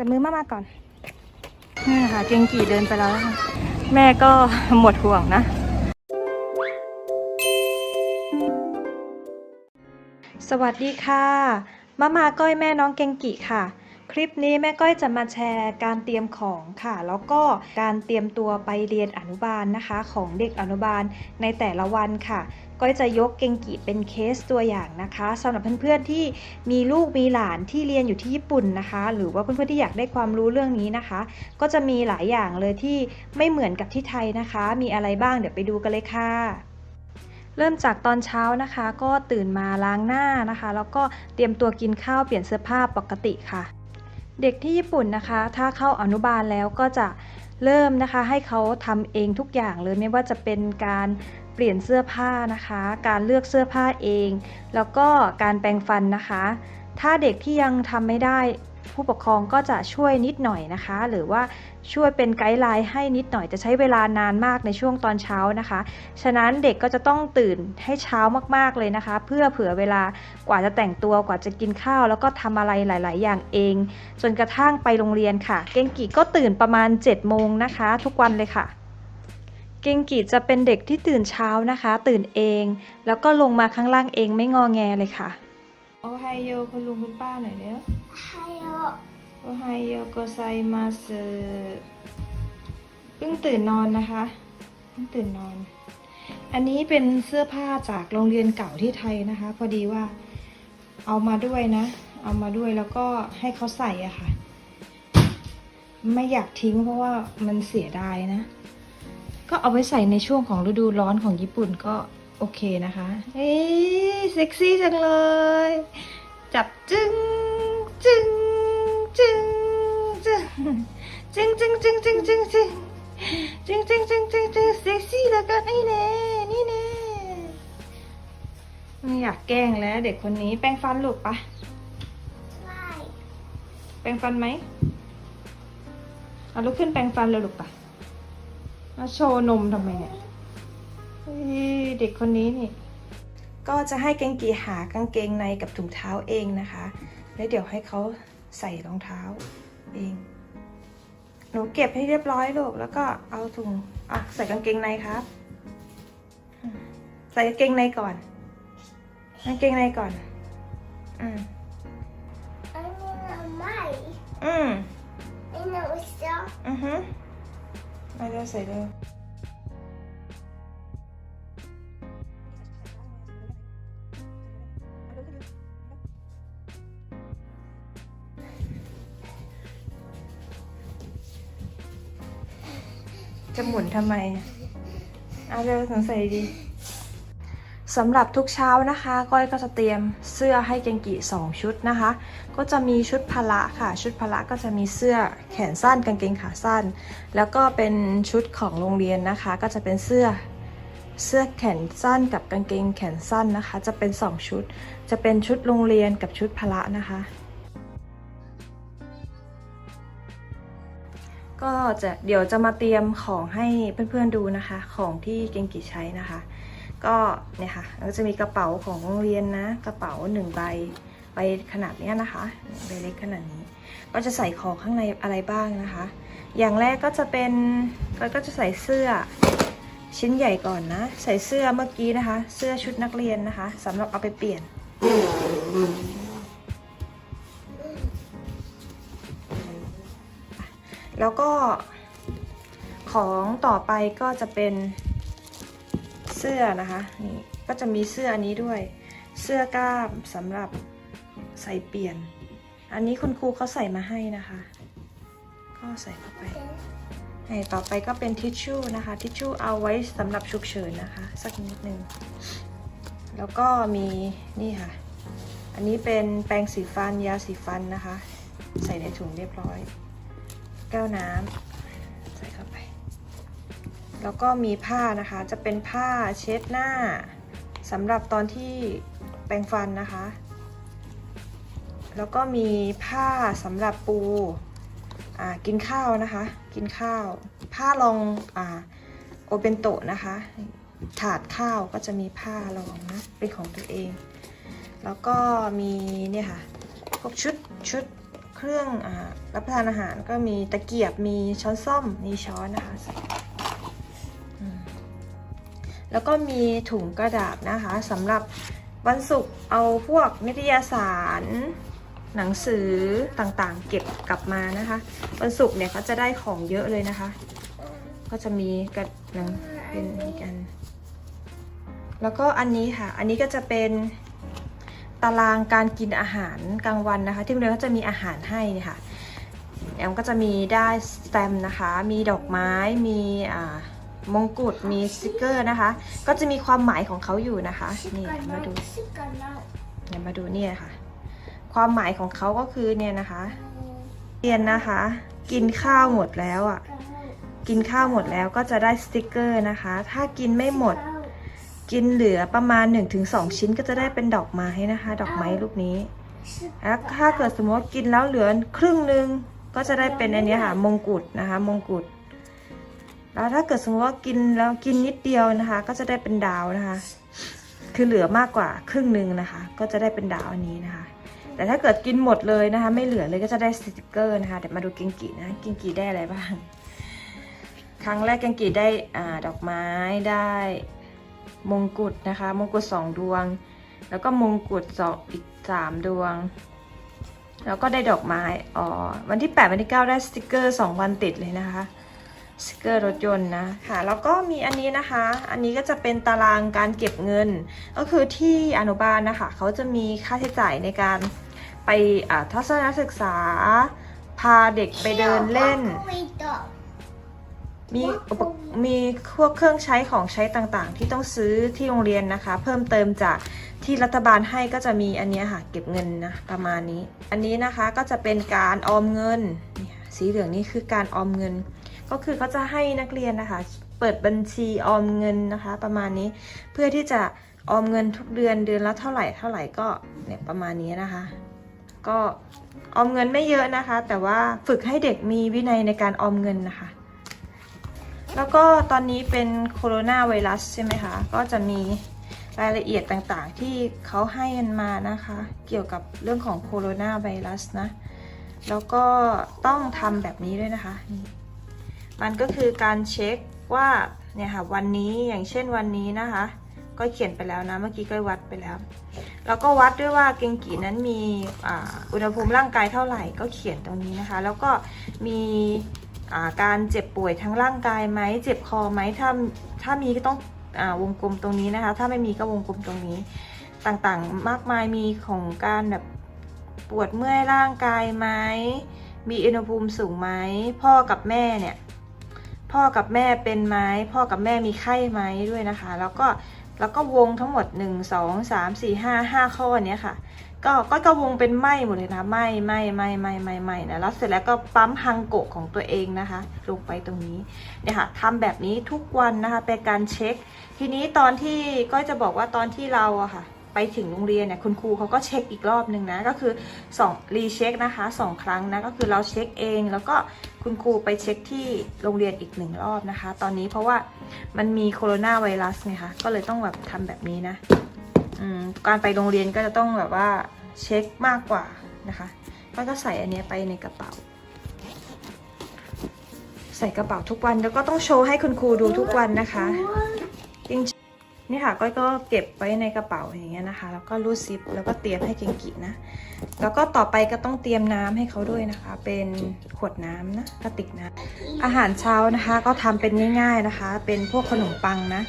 จับมือมามาก่อนนี่ค่ะเกงกี่เดินไปแล้วนะคะแม่ก็หมดห่วงนะ สวัสดีค่ะมามาก้อยแม่น้องเกงกิค่ะ คลิปนี้แม่ก้อยจะมาแชร์การเตรียมของค่ะ แล้วก็การเตรียมตัวไปเรียนอนุบาลนะคะ ของเด็กอนุบาลในแต่ละวันค่ะ ก้อยจะยกเกงกิเป็นเคสตัวอย่างนะคะสำหรับเพื่อนๆที่มีลูกมีหลานที่เรียนอยู่ที่ญี่ปุ่นนะคะ หรือว่าเพื่อนๆที่อยากได้ความรู้เรื่องนี้นะคะ ก็จะมีหลายอย่างเลยที่ไม่เหมือนกับที่ไทยนะคะ มีอะไรบ้างเดี๋ยวไปดูกันเลยค่ะเริ่มจากตอนเช้านะคะก็ตื่นมาล้างหน้านะคะ แล้วก็เตรียมตัวกินข้าวเปลี่ยนเสื้อผ้าปกติค่ะ เด็กที่ญี่ปุ่นนะคะ ถ้าเข้าอนุบาลแล้วก็จะเริ่มนะคะให้เขาทำเองทุกอย่างเลยไม่ว่าจะเป็นการ เปลี่ยนเสื้อผ้านะคะ การเลือกเสื้อผ้าเอง แล้วก็การแปรงฟันนะคะ ถ้าเด็กที่ยังทำไม่ได้ผู้ปกครองก็จะช่วยนิดหน่อยนะคะ หรือว่าช่วยเป็นไกด์ไลน์ให้นิดหน่อยจะใช้เวลานานมากในช่วงตอนเช้านะคะ ฉะนั้นเด็กก็จะต้องตื่นให้เช้ามากๆเลยนะคะ เพื่อเผื่อเวลากว่าจะแต่งตัวกว่าจะกินข้าว แล้วก็ทำอะไรหลาย ๆ อย่างเอง จนกระทั่งไปโรงเรียนค่ะ เกงกิก็ตื่นประมาณ7โมงนะคะ ทุกวันเลยค่ะ เกงกิจะเป็นเด็กที่ตื่นเช้านะคะ ตื่นเอง แล้วก็ลงมาข้างล่างเองไม่งอแงเลยค่ะ โอไฮโยคุณลุงคุณป้าหน่อยเร็ว还有โอไฮโยโกไซมาสเพิ่งตื่นนอนนะคะเพิ่งตื่นนอน อันนี้เป็นเสื้อผ้าจากโรงเรียนเก่าที่ไทยนะคะ พอดีว่าเอามาด้วยนะ เอามาด้วยแล้วก็ให้เขาใส่อะค่ะ ไม่อยากทิ้งเพราะว่ามันเสียดายนะ ก็เอาไว้ใส่ในช่วงของฤดูร้อนของญี่ปุ่นก็โอเคนะคะ เอ้ยเซ็กซี่จังเลย จับจึงจึงจึงจึงจึงจึงจึงจึงจึงจึงจึงจึงจึงจึงจึงเซ็กซี่แล้วกันนี่แน่นี่แน่ไม่อยากแกล้งแล้ว เด็กคนนี้แปรงฟันหลูกปะแปรงฟันไหมเอาลุกขึ้นแปรงฟันเลยลูกปะ มาโชว์นมทำไมเนี่ยเฮ้ยเด็กคนนี้นี่ ก็จะให้เกงกีหากางเกงในกับถุงเท้าเองนะคะ แล้วเดี๋ยวให้เขาใส่รองเท้าเอง หนูเก็บให้เรียบร้อยลูก แล้วก็เอาถุงอะใส่กางเกงในครับอืมใส่กางเกงในก่อน กางเกงในก่อน อืมอันนี้เราไม่อืมอันนี้เราเสียอือฮึ มาเร็วใส่เร็วจะหมุนทำไมอะเอาเร็วสงสัยดี สำหรับทุกเช้านะคะ ก้อยก็จะเตรียมเสื้อให้เกงกิ2ชุดนะคะ ก็จะมีชุดพละค่ะ ชุดพละก็จะมีเสื้อแขนสั้นกางเกงขาสั้น แล้วก็เป็นชุดของโรงเรียนนะคะ ก็จะเป็นเสื้อเสื้อแขนสั้นกับกางเกงแขนสั้นนะคะ จะเป็น 2 ชุด จะเป็นชุดโรงเรียนกับชุดพละนะคะ ก็จะเดี๋ยวจะมาเตรียมของให้เพื่อนๆดูนะคะ ของที่เกงกิใช้นะคะ ก็เนี่ยค่ะก็จะมีกระเป๋าของโรงเรียนนะ กระเป๋าหนึ่งใบใบขนาดเนี้ยนะคะใบเล็กขนาดนี้ ก็จะใส่ของข้างในอะไรบ้างนะคะ อย่างแรกก็จะเป็นก็ก็จะใส่เสื้อชิ้นใหญ่ก่อนนะ ใส่เสื้อเมื่อกี้นะคะ เสื้อชุดนักเรียนนะคะสำหรับเอาไปเปลี่ยน แล้วก็ของต่อไปก็จะเป็น เสื้อนะคะนี่ก็จะมีเสื้ออันนี้ด้วย เสื้อกล้ามสำหรับใส่เปลี่ยน อันนี้คุณครูเขาใส่มาให้นะคะ ก็ใส่เข้าไปให้ต่อไปก็เป็นทิชชู่นะคะ ทิชชู่เอาไว้สำหรับฉุกเฉินนะคะ สักนิดนึง แล้วก็มีนี่ค่ะ อันนี้เป็นแปรงสีฟันยาสีฟันนะคะ ใส่ในถุงเรียบร้อย แก้วน้ำ แล้วก็มีผ้านะคะจะเป็นผ้าเช็ดหน้าสำหรับตอนที่แปรงฟันนะคะ แล้วก็มีผ้าสำหรับปูกินข้าวนะคะ กินข้าว ผ้ารองอโอเปนโตะนะคะ ถาดข้าวก็จะมีผ้ารองนะ เป็นของตัวเอง แล้วก็มีเนี่ยค่ะ พวกชุดชุดเครื่องอรับประทานอาหารก็มีตะเกียบ มีช้อนส้อม มีช้อนนะคะ แล้วก็มีถุงกระดาษนะคะสำหรับวันศุกร์เอาพวกนิตยสาร หนังสือต่างๆ เก็บกลับมานะคะ วันศุกร์เนี่ยเขาจะได้ของเยอะเลยนะคะ ก็จะมีกระหนังเป็นอีกอัน แล้วก็อันนี้ค่ะ อันนี้ก็จะเป็นตารางการกินอาหารกลางวันนะคะ ที่โรงเรียนก็จะมีอาหารให้นี่ยค่ะแอมก็จะมีได้สแตมป์นะคะ มีดอกไม้มีอ่า มงกุฎมีสติกเกอร์นะคะ ก็จะมีความหมายของเขาอยู่นะคะ นี่มาดูชิคกันแล้วเดี๋ยวมาดูเนี่ยค่ะ ความหมายของเขาก็คือเนี่ยนะคะเรียนนะคะ กินข้าวหมดแล้วอะ กินข้าวหมดแล้วก็จะได้สติกเกอร์นะคะ ถ้ากินไม่หมด กินเหลือประมาณ 1-2 ชิ้นก็จะได้เป็นดอกไม้นะคะ ดอกไม้ลูกนี้แล้วถ้าเกิดสมมติกินแล้วเหลือครึ่งหนึ่งก็จะได้เป็นอันนี้ค่ะ มงกุฎนะคะ มงกุฎ แล้วถ้าเกิดสมมติว่ากินแล้วกินนิดเดียวนะคะ ก็จะได้เป็นดาวนะคะ คือเหลือมากกว่าครึ่งหนึ่งนะคะ ก็จะได้เป็นดาวอันนี้นะคะ แต่ถ้าเกิดกินหมดเลยนะคะ ไม่เหลือเลยก็จะได้สติกเกอร์นะคะเดี๋ยวมาดูกิงกีนะกิงกีได้อะไรบ้าง ครั้งแรกกิงกีได้อ่าดอกไม้ได้มงกุฎนะคะ มงกุฎสองดวง แล้วก็มงกุฎสองอีกสามดวง แล้วก็ได้ดอกไม้อ๋อวันที่ 8 วันที่ 9 ได้สติกเกอร์ 2 วันติดเลยนะคะ สติกเกอร์รถยนต์นะค่ะแล้วก็มีอันนี้นะคะ อันนี้ก็จะเป็นตารางการเก็บเงิน ก็คือที่อนุบาลนะคะเขาจะมีค่าใช้จ่ายในการไปทัศนศึกษา พาเด็กไปเดินเล่น มีอุปมีพวกเครื่องใช้ของใช้ต่างๆ ที่ต้องซื้อที่โรงเรียนนะคะ เพิ่มเติมจากที่รัฐบาลให้ก็จะมีอันนี้ค่ะเก็บเงินนะประมาณนี้ อันนี้นะคะก็จะเป็นการออมเงิน สีเหลืองนี่คือการออมเงิน ก็คือเขาจะให้นักเรียนนะคะ เปิดบัญชีออมเงินนะคะ ประมาณนี้เพื่อที่จะออมเงินทุกเดือนเดือนละเท่าไหร่เท่าไหร่ก็เนี่ยประมาณนี้นะคะ ก็ออมเงินไม่เยอะนะคะ แต่ว่าฝึกให้เด็กมีวินัยในการออมเงินนะคะ แล้วก็ตอนนี้เป็นโคโรนาไวรัสใช่ไหมคะก็จะมีรายละเอียดต่างๆ ที่เขาให้กันมานะคะ เกี่ยวกับเรื่องของโคโรนาไวรัสนะ แล้วก็ต้องทำแบบนี้ด้วยนะคะ มันก็คือการเช็คว่าเนี่ยค่ะวันนี้อย่างเช่นวันนี้นะคะ ก็เขียนไปแล้วนะเมื่อกี้ก็วัดไปแล้ว แล้วก็วัดด้วยว่าเกงกีนั้นมีอุณหภูมิร่างกายเท่าไหร่ก็เขียนตรงนี้นะคะ แล้วก็มีการเจ็บป่วยทั้งร่างกายไหมเจ็บคอไหมถ้าถ้ามีก็ต้องอวงกลมตรงนี้นะคะ ถ้าไม่มีก็วงกลมตรงนี้ ต่างๆมากมายมีของการแบบปวดเมื่อยร่างกายไหมมีอุณหภูมิสูงไหมพ่อกับแม่เนี่ย พ่อกับแม่เป็นไหมพ่อกับแม่มีไข้ไหมด้วยนะคะ แล้วก็แล้วก็วงทั้งหมด 1 2 3 4 5 5 ข้อเนี้ยค่ะ ก็ก็กวงเป็นไหมหมดเลยนะไหมไหมไหมไหมไหมไหมนะแล้วเสร็จแล้วก็ปั๊มฮังโกะของตัวเองนะคะ ลงไปตรงนี้เนี่ยค่ะทำแบบนี้ทุกวันนะคะเป็นการเช็ค ทีนี้ตอนที่ก็จะบอกว่าตอนที่เราอะค่ะ ไปถึงโรงเรียนเนี่ยคุณครูเขาก็เช็คอีกรอบหนึ่งนะก็คือ2รีเช็คนะคะสองครั้งนะก็คือเราเช็คเอง แล้วก็คุณครูไปเช็คที่โรงเรียนอีกหนึ่งรอบนะคะ ตอนนี้เพราะว่ามันมีโคโรนาไวรัสไงคะก็เลยต้องแบบทำแบบนี้นะการไปโรงเรียนก็จะต้องแบบว่าเช็คมากกว่านะคะก็ก็ใส่อันนี้ไปในกระเป๋า ใส่กระเป๋าทุกวันแล้วก็ต้องโชว์ให้คุณครูดูทุกวันนะคะจริง นี่ค่ะก้อยก็เก็บไว้ในกระเป๋าอย่างเงี้ยนะคะ แล้วก็รูดซิปแล้วก็เตรียมให้เก่งกินะ แล้วก็ต่อไปก็ต้องเตรียมน้ำให้เขาด้วยนะคะ เป็นขวดน้ำนะกระติกน้ำอาหารเช้านะคะก็ทำเป็นง่าย ๆนะคะ เป็นพวกขนมปังนะ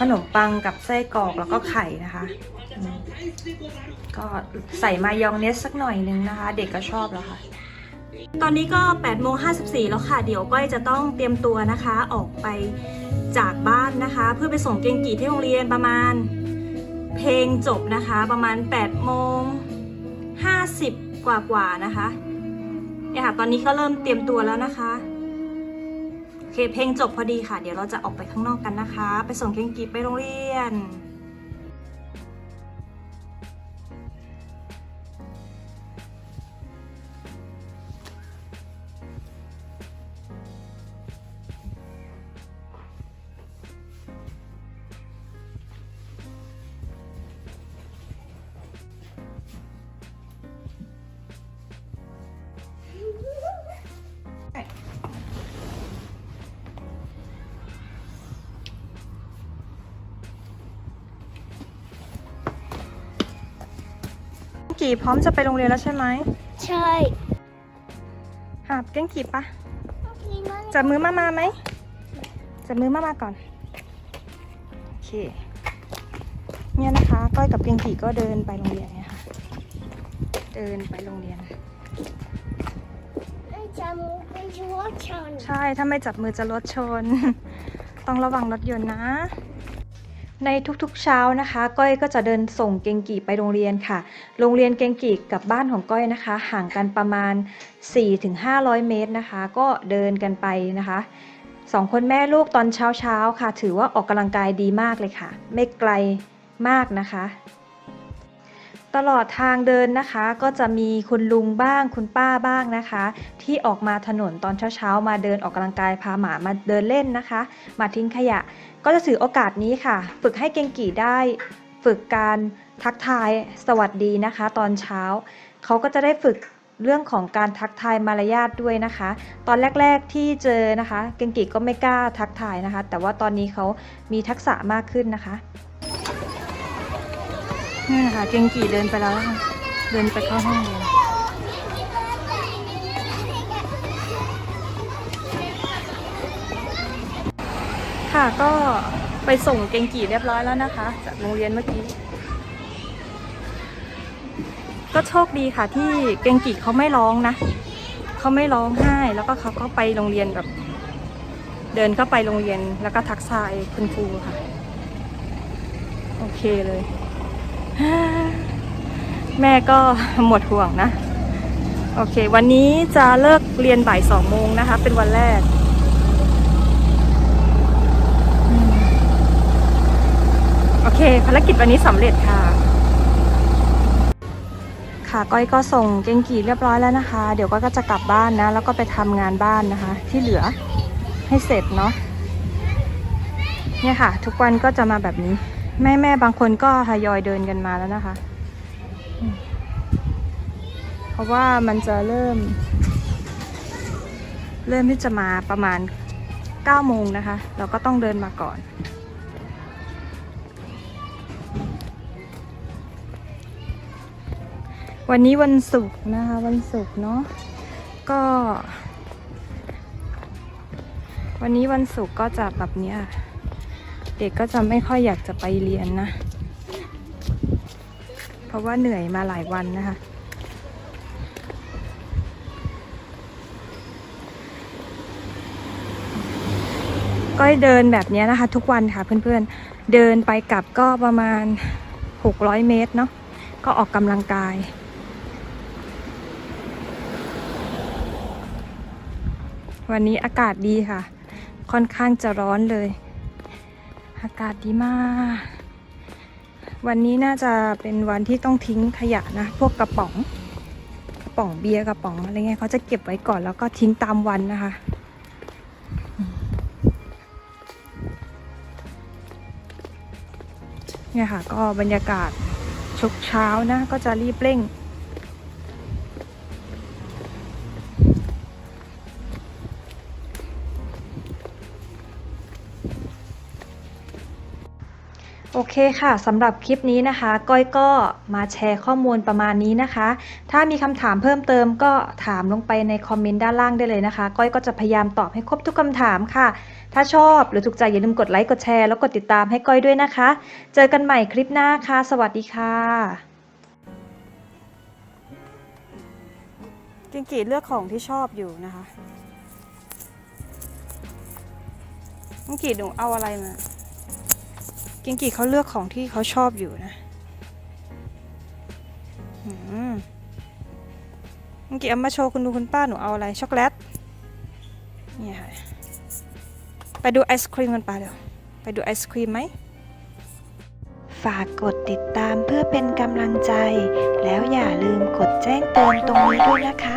ขนมปังกับไส้กรอกแล้วก็ไข่นะคะก็ใส่มายองเนสสักหน่อยนึงนะคะ เด็กก็ชอบแล้วค่ะ ตอนนี้ก็8โมง54 แล้วค่ะ เดี๋ยวก้อยจะต้องเตรียมตัวนะคะ ออกไปจากบ้านนะคะ เพื่อไปส่งเกงกีที่โรงเรียนประมาณเพลงจบนะคะ ประมาณ8โมง50 กว่ากว่าๆนะคะเนี่ยค่ะตอนนี้ก็เริ่มเตรียมตัวแล้วนะคะโอเคเพลงจบพอดีค่ะ เดี๋ยวเราจะออกไปข้างนอกกันนะคะ ไปส่งเกงกีไปโรงเรียน กี่พร้อมจะไปโรงเรียนแล้วใช่ไหมใช่หาบเก้งกี่ปะจับมือมามาไหมจับมือมามาก่อนโอเคเนี่ยนะคะ ก้อยกับเก้งกี่ก็เดินไปโรงเรียนเนี่ยค่ะ เดินไปโรงเรียนไม่จำไม่ชัวร์ชันใช่ถ้าไม่จับมือจะรถชน ต้องระวังรถยนต์นะ ในทุกๆเช้านะคะ ก้อยก็จะเดินส่งเกงกีไปโรงเรียนค่ะ โรงเรียนเกงกีกับบ้านของก้อยนะคะ ห่างกันประมาณ 4-500 เมตรนะคะ ก็เดินกันไปนะคะสองคนแม่ลูกตอนเช้าๆค่ะ ถือว่าออกกำลังกายดีมากเลยค่ะ ไม่ไกลมากนะคะ ตลอดทางเดินนะคะ ก็จะมีคุณลุงบ้างคุณป้าบ้างนะคะ ที่ออกมาถนนตอนเช้าๆมาเดินออกกำลังกายพาหมามาเดินเล่นนะคะ มาทิ้งขยะ ก็จะถือโอกาสนี้ค่ะ ฝึกให้เกงกี่ได้ฝึกการทักทายสวัสดีนะคะ ตอนเช้า เขาก็จะได้ฝึกเรื่องของการทักทายมารยาทด้วยนะคะ ตอนแรก ๆที่เจอนะคะ เกงกีก็ไม่กล้าทักทายนะคะ แต่ว่าตอนนี้เขามีทักษะมากขึ้นนะคะ นี่นะคะเกงกี่เดินไปแล้วนะคะเดินไปเข้าห้องเรียนค่ะก็ไปส่งเกงกี่เรียบร้อยแล้วนะคะ จากโรงเรียนเมื่อกี้ก็โชคดีค่ะที่เกงกีเขาไม่ร้องนะเขาไม่ร้องไห้แล้วก็เขาก็ไปโรงเรียนแบบ เดินเข้าไปโรงเรียนแล้วก็ทักทายคุณครูค่ะ โอเคเลย แม่ก็หมดห่วงนะ โอเค วันนี้จะเลิกเรียนบ่ายสองโมงนะคะ เป็นวันแรก โอเค ภารกิจวันนี้สำเร็จค่ะ ค่ะก้อยก็ส่งเกงกีเรียบร้อยแล้วนะคะ เดี๋ยวก้อยก็จะกลับบ้านนะ แล้วก็ไปทำงานบ้านนะคะ ที่เหลือให้เสร็จเนาะเนี่ยค่ะ ทุกวันก็จะมาแบบนี้ แม่แม่ๆบางคนก็ทยอยเดินกันมาแล้วนะคะ เพราะว่ามันจะเริ่ม เริ่มที่จะมาประมาณ9โมงนะคะ เราก็ต้องเดินมาก่อน วันนี้วันศุกร์นะคะ วันศุกร์เนาะก็ วันนี้วันศุกร์ก็จะแบบเนี้ย ด็กก็จะไม่ค่อยอยากจะไปเรียนนะ เพราะว่าเหนื่อยมาหลายวันนะคะก็เดินแบบนี้นะคะ ทุกวันค่ะเพื่อนๆ เดินไปกลับก็ประมาณ 600 เมตรเนาะ ก็ออกกำลังกายวันนี้อากาศดีค่ะ ค่อนข้างจะร้อนเลย อากาศดีมาก วันนี้น่าจะเป็นวันที่ต้องทิ้งขยะนะ พวกกระป๋อง กระป๋องเบียร์กระป๋องอะไรเงี้ยเขาจะเก็บไว้ก่อนแล้วก็ทิ้งตามวันนะคะเนี่ยค่ะก็บรรยากาศชุกเช้านะ ก็จะรีบเร่ง โอเคค่ะสำหรับคลิปนี้นะคะ ก้อยก็มาแชร์ข้อมูลประมาณนี้นะคะ ถ้ามีคำถามเพิ่มเติมก็ถามลงไปในคอมเมนต์ด้านล่างได้เลยนะคะ ก้อยก็จะพยายามตอบให้ครบทุกคำถามค่ะ ถ้าชอบหรือถูกใจอย่าลืมกดไลค์กดแชร์แล้วกดติดตามให้ก้อยด้วยนะคะ เจอกันใหม่คลิปหน้าค่ะ สวัสดีค่ะกิงกีเลือกของที่ชอบอยู่นะคะกิงกีหนูเอาอะไรมา กิงกีเขาเลือกของที่เขาชอบอยู่นะมกิงกีเอามาโชว์คุณดูคุณป้าหนูเอาอะไร ช็อกโกแลตนี่ค่ะไปดูไอศครีมกันป่ะเดี๋ยว ไปดูไอศครีมไหม ฝากกดติดตามเพื่อเป็นกำลังใจ แล้วอย่าลืมกดแจ้งเตือนตรงนี้ด้วยนะคะ